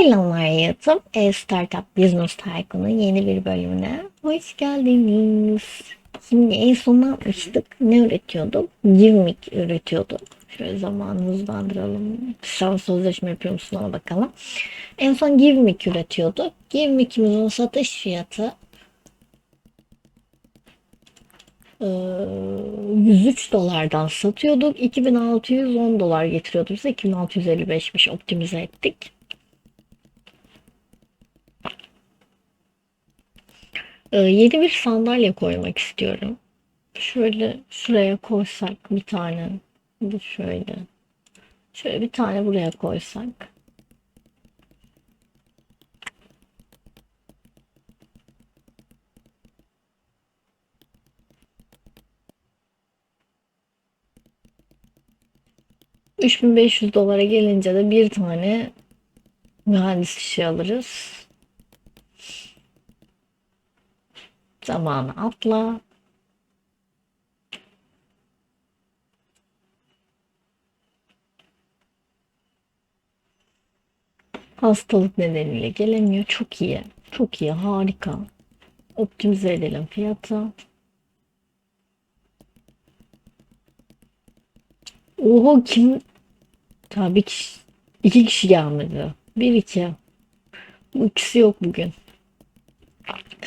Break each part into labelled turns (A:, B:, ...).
A: Selamlar YouTube. E-Startup Business Tycoon'un yeni bir bölümüne hoş geldiniz. Şimdi en son ne yapmıştık? Ne üretiyorduk? Givmik üretiyorduk. Şöyle zamanı hızlandıralım. Sen sözleşme yapıyor musun ona bakalım. En son Givmik üretiyorduk. Givmik'imizin satış fiyatı eee, 103 dolardan satıyorduk. 2610 dolar getiriyordu bize. 2655'miş optimize ettik. Yeni bir sandalye koymak istiyorum. Şöyle şuraya koysak bir tane. Bu şöyle. Şöyle bir tane buraya koysak. ...3500 dolara gelince de bir tane mühendis işi alırız. Zamanı atla. Hastalık nedeniyle gelemiyor. Çok iyi. Çok iyi. Harika. Optimize edelim fiyatı. Oho kim? Tabii kişi, iki kişi gelmedi. Bir iki. Bu ikisi yok bugün.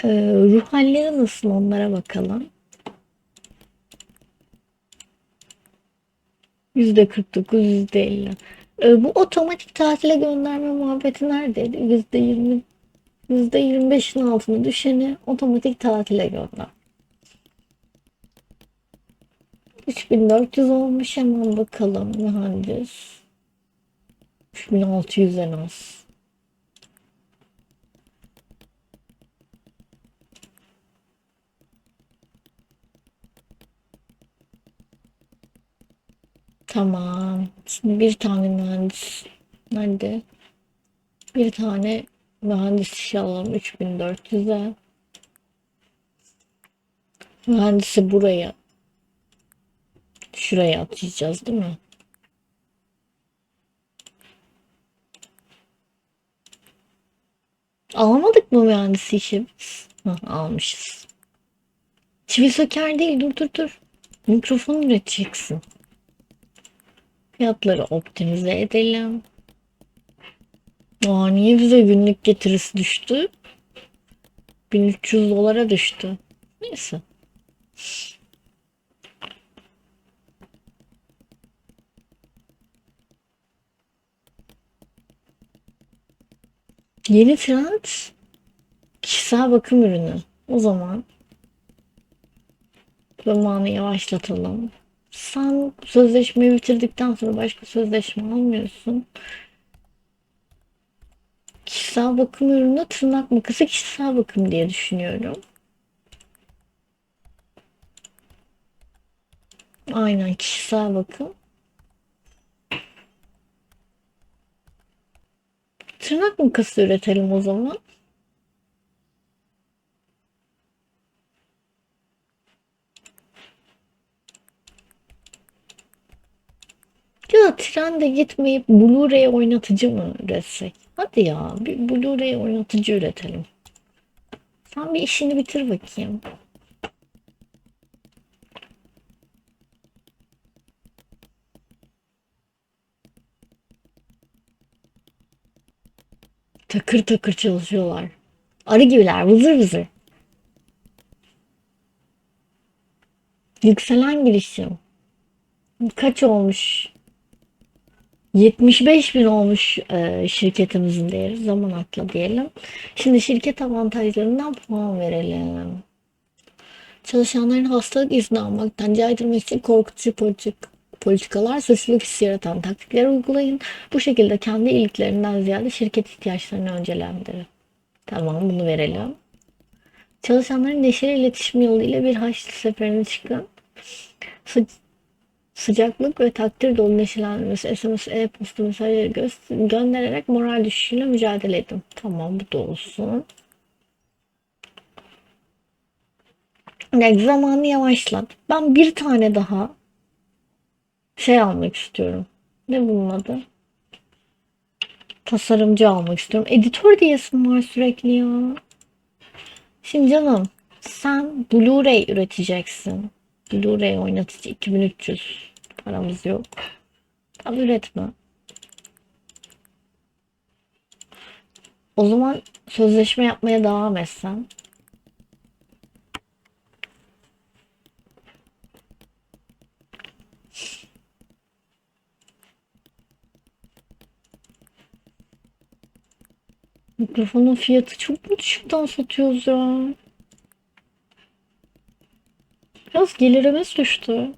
A: Ee, ruh halleri nasıl onlara bakalım. Yüzde 49, yüzde 50. Ee, bu otomatik tatile gönderme muhabbeti neredeydi? Yüzde 20, yüzde 25'in altına düşeni otomatik tatile gönder. 3400 olmuş hemen bakalım mühendis. 3600 en az. Tamam. Şimdi bir tane mühendis. Nerede? Bir tane mühendis işe alalım 3400'e. Mühendisi buraya. Şuraya atayacağız değil mi? Almadık mı mühendisi? Hah, almışız. Çivi söker değil dur dur dur. Mikrofon üreteceksin. Fiyatları optimize edelim. Aa, niye bize günlük getirisi düştü? 1300 dolara düştü. Neyse. Yeni trend kişisel bakım ürünü. O zaman zamanı yavaşlatalım. Sen sözleşmeyi bitirdikten sonra başka sözleşme almıyorsun. Kişisel bakım ürünü tırnak makası kişisel bakım diye düşünüyorum. Aynen kişisel bakım. Tırnak makası üretelim o zaman. Ya trende gitmeyip Blu-ray oynatıcı mı üretsek? Hadi ya bir Blu-ray oynatıcı üretelim. Sen bir işini bitir bakayım. Takır takır çalışıyorlar. Arı gibiler vızır vızır. Yükselen girişim. Kaç olmuş? 75 bin olmuş e, şirketimizin değeri. Zaman atla diyelim. Şimdi şirket avantajlarından puan verelim. Çalışanların hastalık izni almaktan caydırmak için korkutucu politik, politikalar, suçluluk hissi yaratan taktikler uygulayın. Bu şekilde kendi iyiliklerinden ziyade şirket ihtiyaçlarını öncelendirin. Tamam bunu verelim. Çalışanların neşeli iletişim yoluyla bir haçlı seferine çıkın. Sı- sıcaklık ve takdir dolu neşelenmesi, SMS, e-posta mesajları gö- göndererek moral düşüşüyle mücadele edin. Tamam bu da olsun. Yani zamanı yavaşlat. Ben bir tane daha şey almak istiyorum. Ne bunun adı? Tasarımcı almak istiyorum. Editör diyesim var sürekli ya. Şimdi canım sen Blu-ray üreteceksin. Blu-ray oynatıcı 2300 paramız yok. Tam üretme. O zaman sözleşme yapmaya devam etsen. Mikrofonun fiyatı çok mu düşükten satıyoruz ya? Biraz gelirimiz düştü.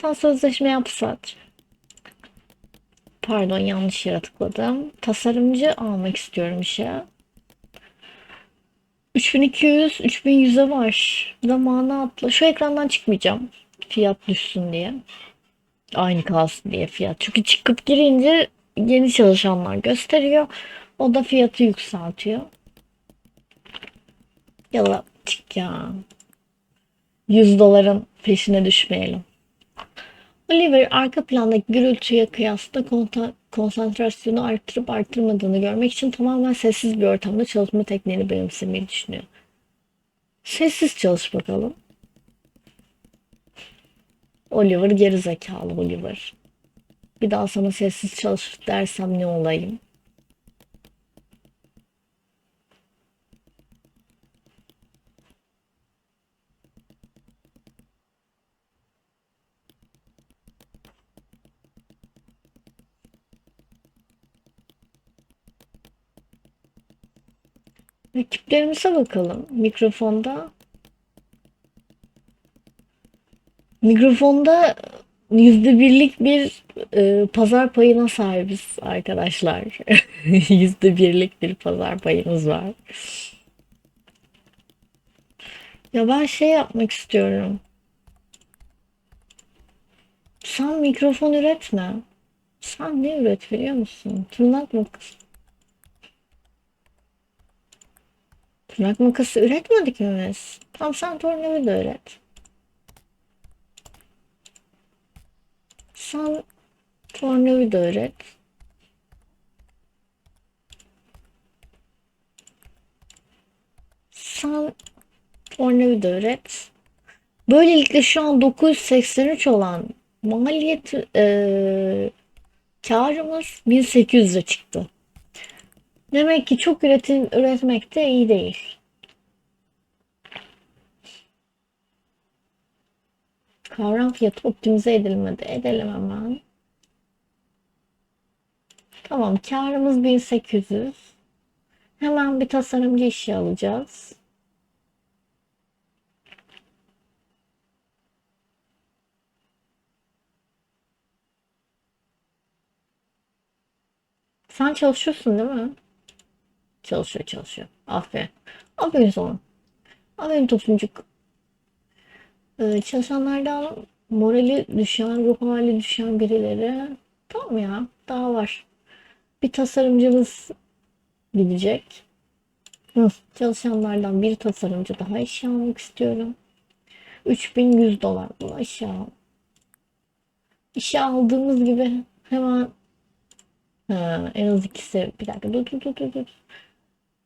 A: Sen sözleşme yapsat. Pardon yanlış yere tıkladım. Tasarımcı almak istiyorum işe. 3200, 3100'e var. Zamanı atla. Şu ekrandan çıkmayacağım. Fiyat düşsün diye. Aynı kalsın diye fiyat. Çünkü çıkıp girince yeni çalışanlar gösteriyor. O da fiyatı yükseltiyor. Çık ya. 100 doların peşine düşmeyelim. Oliver arka plandaki gürültüye kıyasla konsantrasyonu arttırıp arttırmadığını görmek için tamamen sessiz bir ortamda çalışma tekniğini benimsemeyi düşünüyor. Sessiz çalış bakalım. Oliver geri zekalı Oliver. Bir daha sana sessiz çalış dersem ne olayım? Rakiplerimize bakalım. Mikrofonda mikrofonda yüzde birlik bir e, pazar payına sahibiz arkadaşlar. Yüzde birlik bir pazar payımız var. Ya ben şey yapmak istiyorum. Sen mikrofon üretme. Sen ne üret biliyor musun? Tırnak makası. Tırnak makası üretmedik mi biz? Tamam sen tornavida üret. Sen tornavida üret. Sen tornavida üret. Böylelikle şu an 983 olan maliyet eee karımız 1800'e çıktı. Demek ki çok üretim üretmek de iyi değil. Kavram fiyatı optimize edilmedi. Edelim hemen. Tamam, karımız 1800. Hemen bir tasarımcı işi alacağız. Sen çalışıyorsun değil mi? Çalışıyor, çalışıyor. Aferin. Aferin sana. Aferin Tosuncuk. Ee, çalışanlardan morali düşen, ruh hali düşen birileri. Tamam ya, daha var. Bir tasarımcımız gidecek. Hı, çalışanlardan bir tasarımcı daha işe almak istiyorum. 3100 dolar bu işe al. İşe aldığımız gibi hemen ha, en az iki seviye. Bir dakika dur dur dur dur. dur.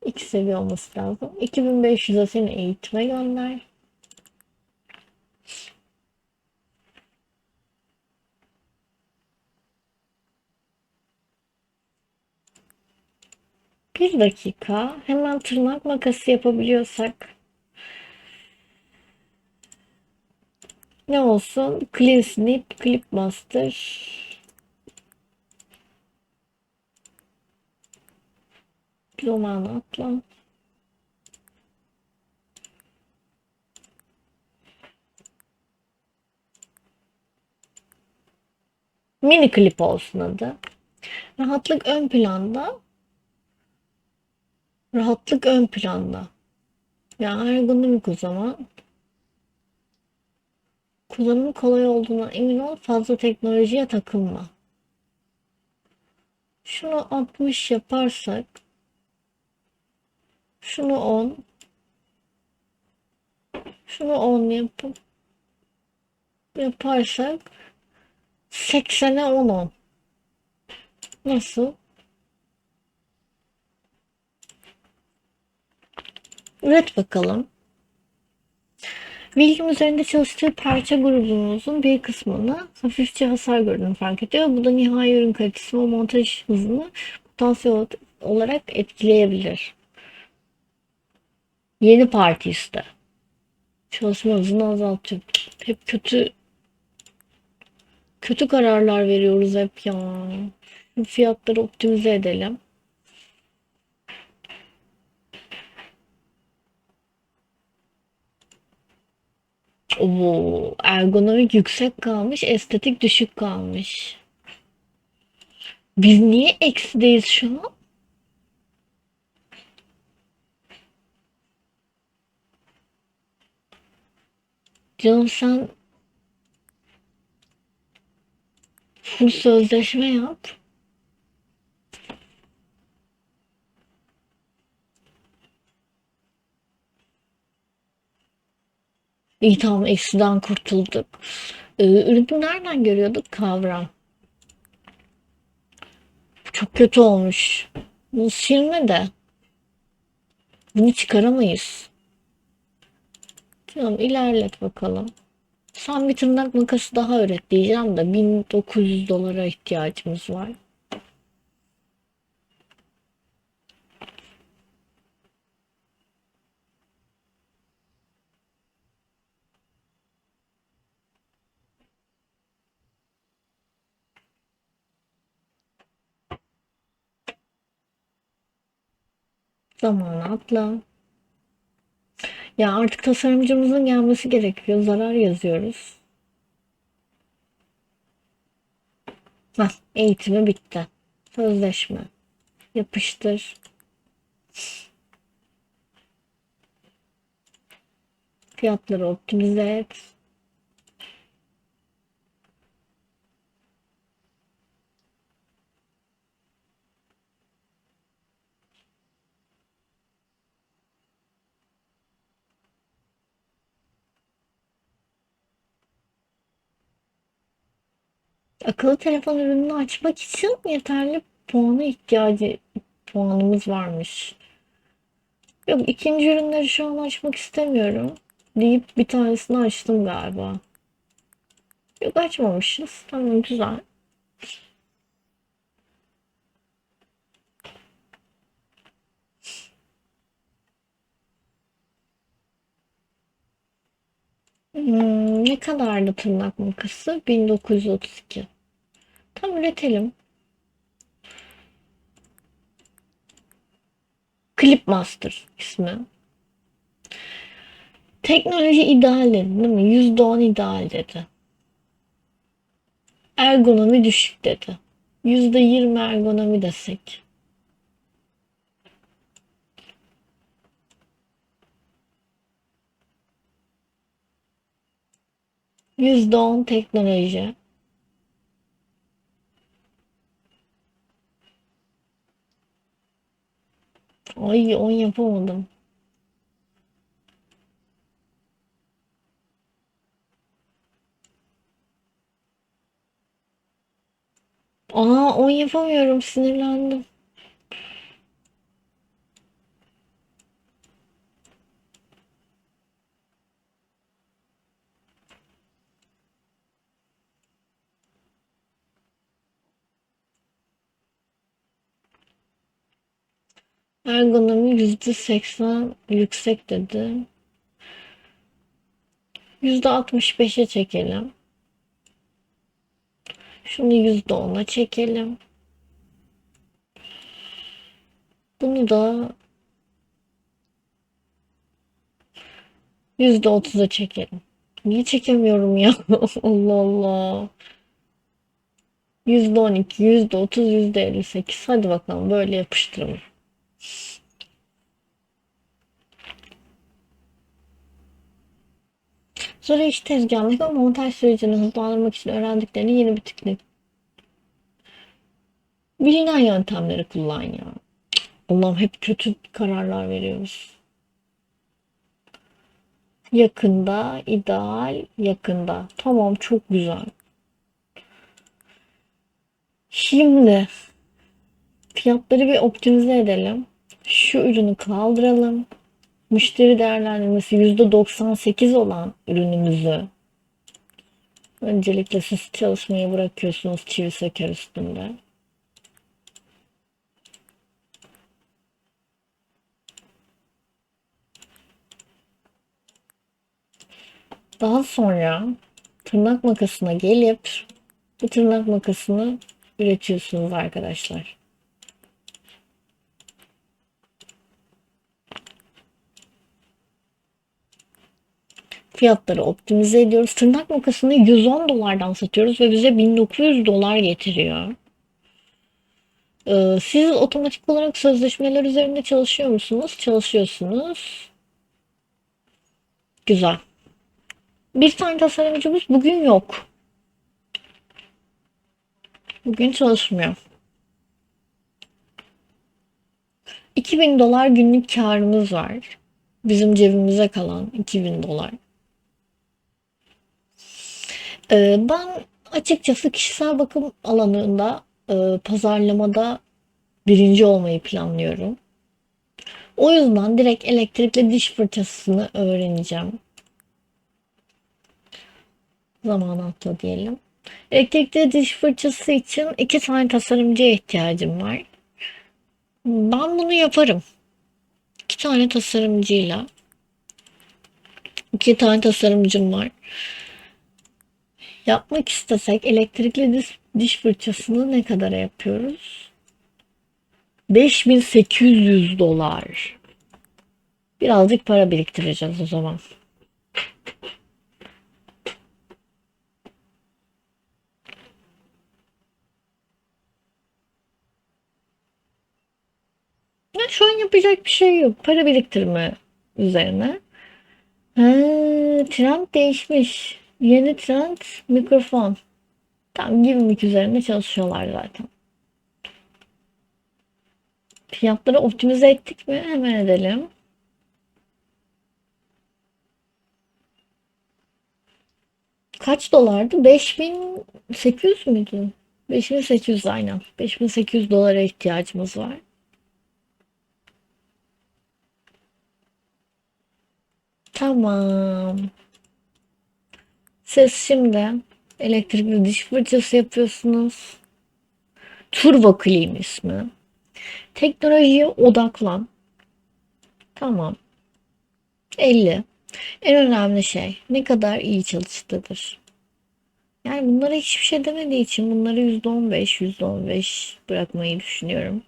A: İki seviye olması lazım. 2500'e seni eğitime gönder. Bir dakika. Hemen tırnak makası yapabiliyorsak. Ne olsun? Clean Snip, Clip Master. Zamanı atla. Mini klip olsun adı. Rahatlık ön planda. Rahatlık ön planda. Yani ergonomik o zaman. Kullanımı kolay olduğuna emin ol. Fazla teknolojiye takılma. Şunu 60 yaparsak şunu 10 şunu 10 yapıp yaparsak 80'e 10 10 Nasıl? Üret bakalım. Bilgim üzerinde çalıştığı parça grubumuzun bir kısmını hafifçe hasar gördüğünü fark ediyor. Bu da nihai ürün kalitesi ve montaj hızını potansiyel olarak etkileyebilir. Yeni parti iste. Çalışma hızını azaltıyor. Hep kötü kötü kararlar veriyoruz hep ya. Şu Fiyatları optimize edelim. Oo, ergonomik yüksek kalmış, estetik düşük kalmış. Biz niye eksideyiz şu an? Sen full sözleşme yap. İyi tamam eksiden kurtulduk. Ee, ürünü nereden görüyorduk? Kavram. Çok kötü olmuş. Bu silme de. Bunu çıkaramayız. Tamam ilerlet bakalım. Sen bir tırnak makası daha öğret diyeceğim de 1900 dolara ihtiyacımız var. Zamanı atla. Ya artık tasarımcımızın gelmesi gerekiyor. Zarar yazıyoruz. Hah, eğitimi bitti. Sözleşme. Yapıştır. Fiyatları optimize et. Akıllı telefon ürününü açmak için yeterli puana ihtiyacı puanımız varmış. Yok ikinci ürünleri şu an açmak istemiyorum deyip bir tanesini açtım galiba. Yok açmamışız. Tamam güzel. Hmm, ne kadardı tırnak makası? 1932. Tam üretelim. Clipmaster ismi. Teknoloji ideal dedi değil mi? %10 ideal dedi. Ergonomi düşük dedi. %20 ergonomi desek. %10 teknoloji. Ay 10 yapamadım. Aa 10 yapamıyorum sinirlendim. Ergonomi %80 yüksek dedi. %65'e çekelim. Şunu %10'a çekelim. Bunu da %30'a çekelim. Niye çekemiyorum ya? Allah Allah. %12, %30, %58. Hadi bakalım böyle yapıştıralım. Sonra iş tezgahındaki o montaj sürecini hızlandırmak için öğrendiklerini yeni bir teknik. Bilinen yöntemleri kullan ya. Allah'ım hep kötü kararlar veriyoruz. Yakında, ideal, yakında. Tamam çok güzel. Şimdi Fiyatları bir optimize edelim. Şu ürünü kaldıralım. Müşteri değerlendirmesi %98 olan ürünümüzü öncelikle siz çalışmayı bırakıyorsunuz çivi söker üstünde. Daha sonra tırnak makasına gelip bu tırnak makasını üretiyorsunuz arkadaşlar. Fiyatları optimize ediyoruz. Tırnak makasını 110 dolardan satıyoruz ve bize 1900 dolar getiriyor. Ee, siz otomatik olarak sözleşmeler üzerinde çalışıyor musunuz? Çalışıyorsunuz. Güzel. Bir tane tasarımcımız bugün yok. Bugün çalışmıyor. 2000 dolar günlük karımız var. Bizim cebimize kalan 2000 dolar. Ee, ben açıkçası kişisel bakım alanında e, pazarlamada birinci olmayı planlıyorum. O yüzden direkt elektrikli diş fırçasını öğreneceğim. Zaman atla diyelim. Elektrikli diş fırçası için iki tane tasarımcıya ihtiyacım var. Ben bunu yaparım. İki tane tasarımcıyla. iki tane tasarımcım var. Yapmak istesek elektrikli diş, diş fırçasını ne kadara yapıyoruz? 5800 dolar. Birazcık para biriktireceğiz o zaman. Ya şu an yapacak bir şey yok. Para biriktirme üzerine. Ha, trend değişmiş. Yeni trend mikrofon. Tam Gimmick üzerinde çalışıyorlar zaten. Fiyatları optimize ettik mi? Hemen edelim. Kaç dolardı? 5800 müydü? 5800 aynen. 5800 dolara ihtiyacımız var. Tamam. Siz şimdi elektrikli diş fırçası yapıyorsunuz. Turbo Clean ismi. Teknolojiye odaklan. Tamam. 50. En önemli şey ne kadar iyi çalıştığıdır. Yani bunlara hiçbir şey demediği için bunları %15, %15 bırakmayı düşünüyorum.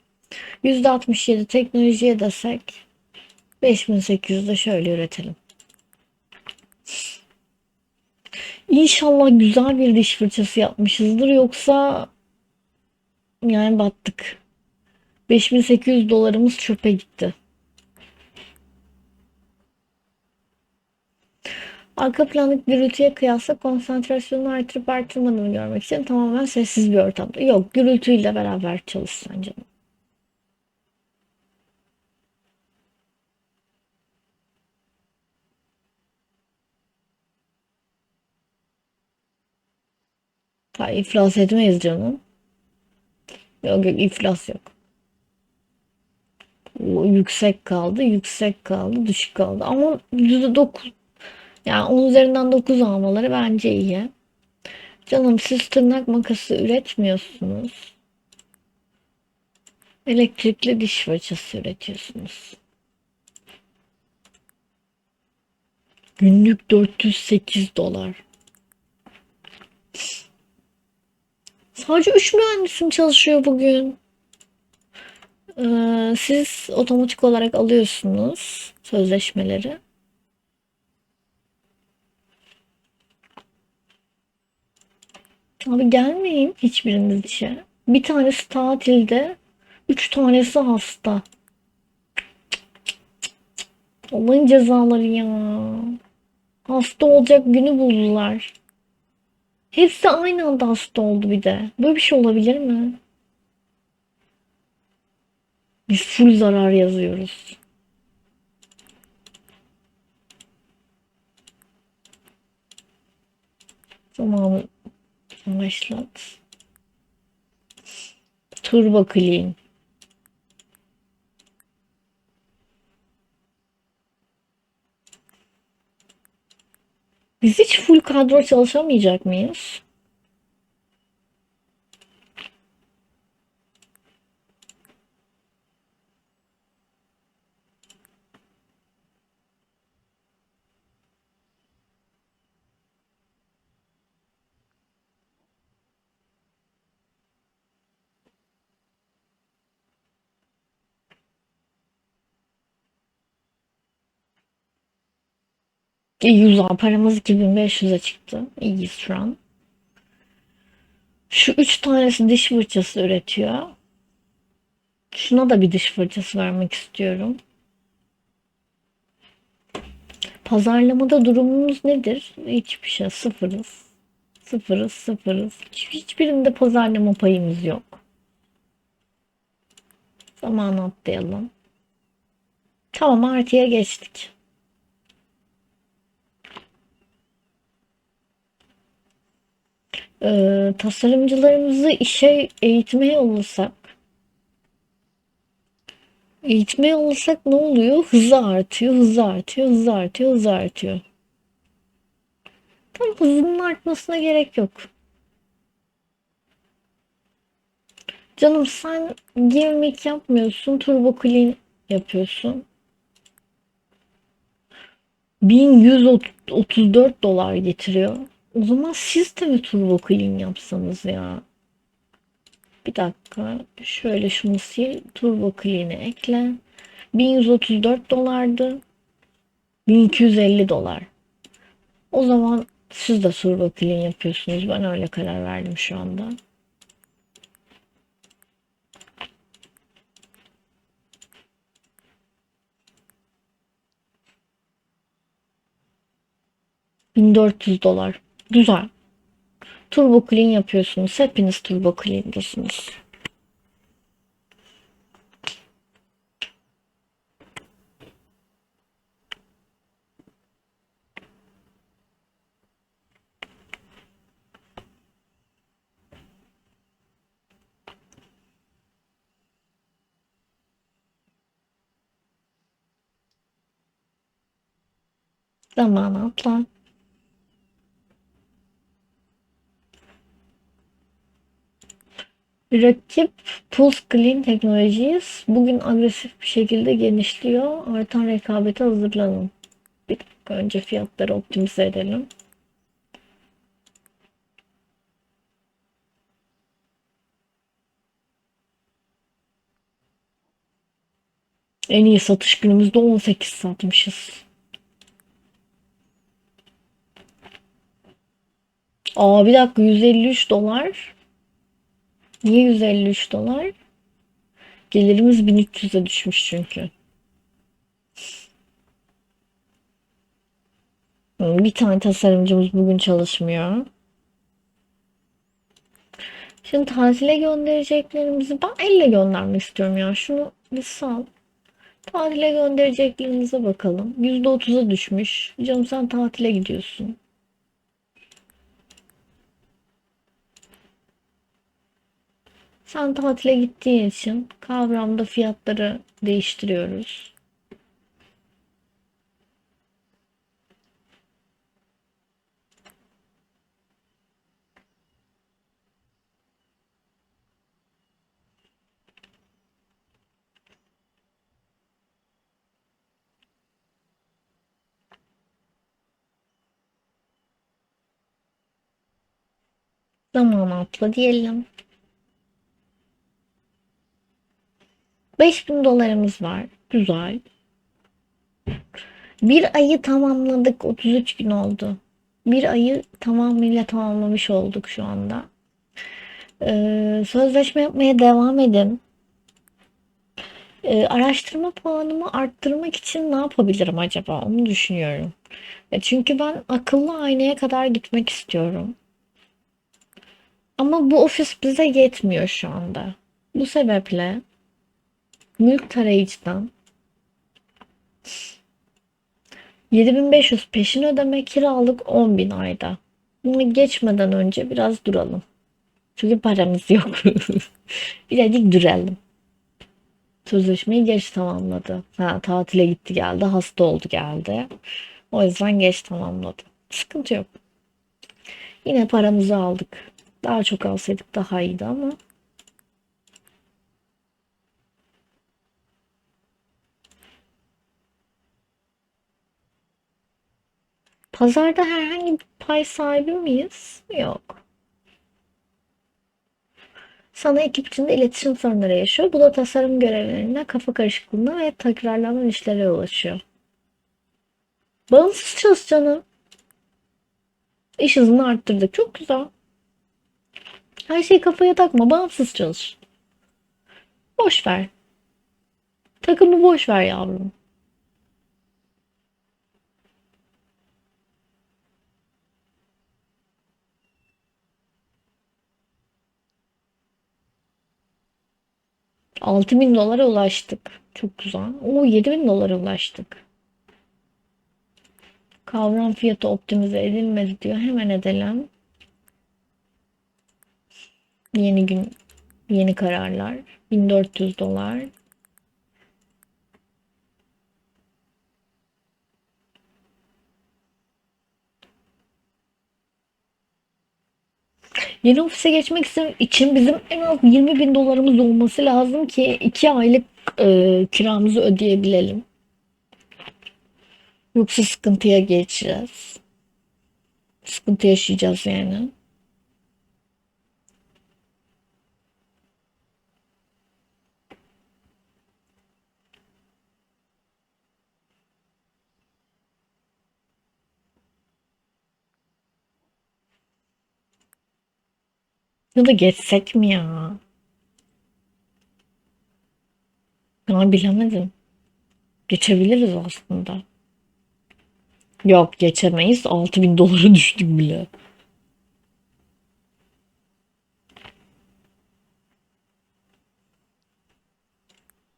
A: %67 teknolojiye desek 5800'de şöyle üretelim. İnşallah güzel bir diş fırçası yapmışızdır yoksa yani battık. 5800 dolarımız çöpe gitti. Arka planlık gürültüye kıyasla konsantrasyonu artırıp artırmadığını görmek için tamamen sessiz bir ortamda. Yok gürültüyle beraber çalışsan canım. Ha, iflas etmeyiz canım. Yok yok iflas yok. O yüksek kaldı, yüksek kaldı, düşük kaldı. Ama %9 yani 10 üzerinden 9 almaları bence iyi. Canım siz tırnak makası üretmiyorsunuz. Elektrikli diş fırçası üretiyorsunuz. Günlük 408 dolar. Sadece 3 mühendisim çalışıyor bugün. Ee, siz otomatik olarak alıyorsunuz sözleşmeleri. Abi gelmeyin hiçbiriniz işe. Bir tanesi tatilde, üç tanesi hasta. Allah'ın cezaları ya. Hasta olacak günü buldular. Hepsi aynı anda hasta oldu bir de. Böyle bir şey olabilir mi? Biz full zarar yazıyoruz. Zamanı başlat. Turbo Clean. Biz hiç full kadro çalışamayacak mıyız? İyi güzel paramız 2500'e çıktı. İyiyiz şu an. Şu üç tanesi diş fırçası üretiyor. Şuna da bir diş fırçası vermek istiyorum. Pazarlamada durumumuz nedir? Hiçbir şey. Sıfırız. Sıfırız, sıfırız. Hiç- Hiçbirinde pazarlama payımız yok. Zaman atlayalım. Tamam artıya geçtik. Ee, tasarımcılarımızı işe eğitmeye yollasak eğitmeye yollasak ne oluyor? Hızı artıyor, hızı artıyor, hızı artıyor, hızı artıyor. Tam hızının artmasına gerek yok. Canım sen gimmick yapmıyorsun, turbo clean yapıyorsun. 1134 dolar getiriyor. O zaman siz de mi turbo clean yapsanız ya? Bir dakika. Şöyle şunu sil. Turbo clean'i ekle. 1134 dolardı. 1250 dolar. O zaman siz de turbo clean yapıyorsunuz. Ben öyle karar verdim şu anda. ...1400 dolar. Güzel. Turbo clean yapıyorsunuz. Hepiniz turbo clean'dasınız. Zaman atla. Rakip Pulse Clean Technologies bugün agresif bir şekilde genişliyor. Artan rekabete hazırlanın. Bir dakika önce fiyatları optimize edelim. En iyi satış günümüzde 18 satmışız. Aa bir dakika 153 dolar. Niye 153 dolar? Gelirimiz 1300'e düşmüş çünkü. Hmm, Bir tane tasarımcımız bugün çalışmıyor. Şimdi tatile göndereceklerimizi ben elle göndermek istiyorum ya. Şunu bir sal. Tatile göndereceklerimize bakalım. %30'a düşmüş. Canım sen tatile gidiyorsun. Sen tatile gittiğin için kavramda fiyatları değiştiriyoruz. Zaman atla diyelim. 5000 dolarımız var. Güzel. Bir ayı tamamladık. 33 gün oldu. Bir ayı tamamıyla tamamlamış olduk şu anda. Ee, sözleşme yapmaya devam edin. Ee, araştırma puanımı arttırmak için ne yapabilirim acaba? Onu düşünüyorum. E, çünkü ben akıllı aynaya kadar gitmek istiyorum. Ama bu ofis bize yetmiyor şu anda. Bu sebeple mülk tarayıcıdan 7500 peşin ödeme kiralık 10.000 ayda. Bunu geçmeden önce biraz duralım. Çünkü paramız yok. Birazcık duralım. Sözleşmeyi geç tamamladı. Ha, tatile gitti geldi. Hasta oldu geldi. O yüzden geç tamamladı. Sıkıntı yok. Yine paramızı aldık. Daha çok alsaydık daha iyiydi ama. Pazarda herhangi bir pay sahibi miyiz? Yok. Sana ekip içinde iletişim sorunları yaşıyor. Bu da tasarım görevlerine, kafa karışıklığına ve tekrarlanan işlere yol açıyor. Bağımsız çalış canım. İş hızını arttırdık. Çok güzel. Her şeyi kafaya takma. Bağımsız çalış. Boş ver. Takımı boş ver yavrum. Altı bin dolara ulaştık. Çok güzel. O yedi bin dolara ulaştık. Kavram fiyatı optimize edilmedi diyor. Hemen edelim. Yeni gün, yeni kararlar. 1400 dolar. Yeni ofise geçmek için bizim en az 20 bin dolarımız olması lazım ki 2 aylık e, kiramızı ödeyebilelim. Yoksa sıkıntıya geçeceğiz. Sıkıntı yaşayacağız yani. Ya da geçsek mi ya? Ben bilemedim. Geçebiliriz aslında. Yok geçemeyiz. 6000 dolara düştük bile.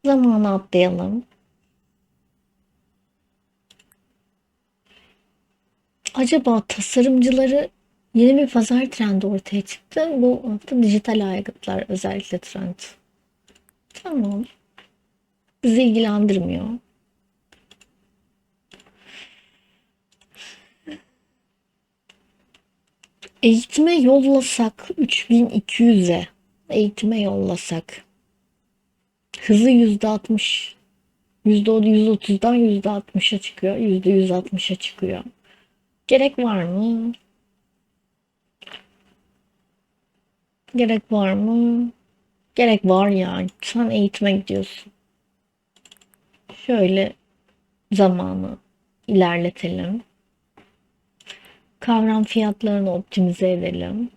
A: Zamanı atlayalım. Acaba tasarımcıları yeni bir pazar trendi ortaya çıktı. Bu hafta dijital aygıtlar özellikle trend. Tamam. Bizi ilgilendirmiyor. Eğitime yollasak 3200'e eğitime yollasak hızı %60 %130'dan %60'a çıkıyor. %160'a çıkıyor. Gerek var mı? Gerek var mı? Gerek var ya. Sen eğitime gidiyorsun. Şöyle zamanı ilerletelim. Kavram fiyatlarını optimize edelim.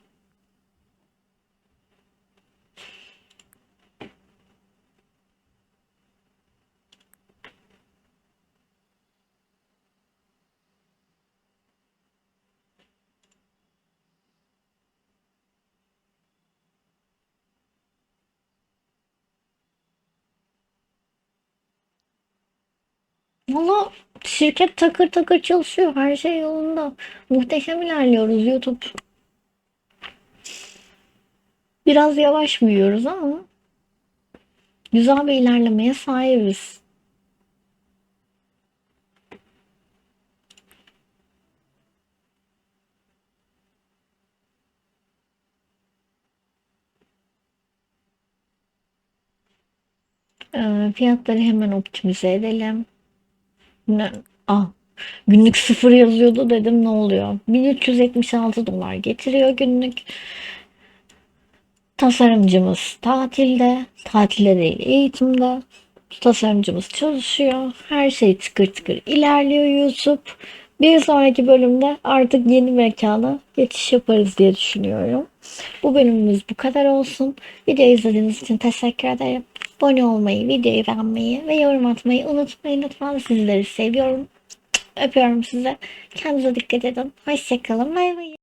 A: Valla şirket takır takır çalışıyor. Her şey yolunda. Muhteşem ilerliyoruz YouTube. Biraz yavaş büyüyoruz ama güzel bir ilerlemeye sahibiz. Ee, fiyatları hemen optimize edelim. Ne? Ah, günlük sıfır yazıyordu dedim ne oluyor? 1376 dolar getiriyor günlük. Tasarımcımız tatilde, tatilde değil eğitimde. Tasarımcımız çalışıyor. Her şey tıkır tıkır ilerliyor YouTube. Bir sonraki bölümde artık yeni mekana geçiş yaparız diye düşünüyorum. Bu bölümümüz bu kadar olsun. Video izlediğiniz için teşekkür ederim. Abone olmayı, videoyu beğenmeyi ve yorum atmayı unutmayın lütfen. Sizleri seviyorum. Öpüyorum size. Kendinize dikkat edin. Hoşçakalın. Bay bay.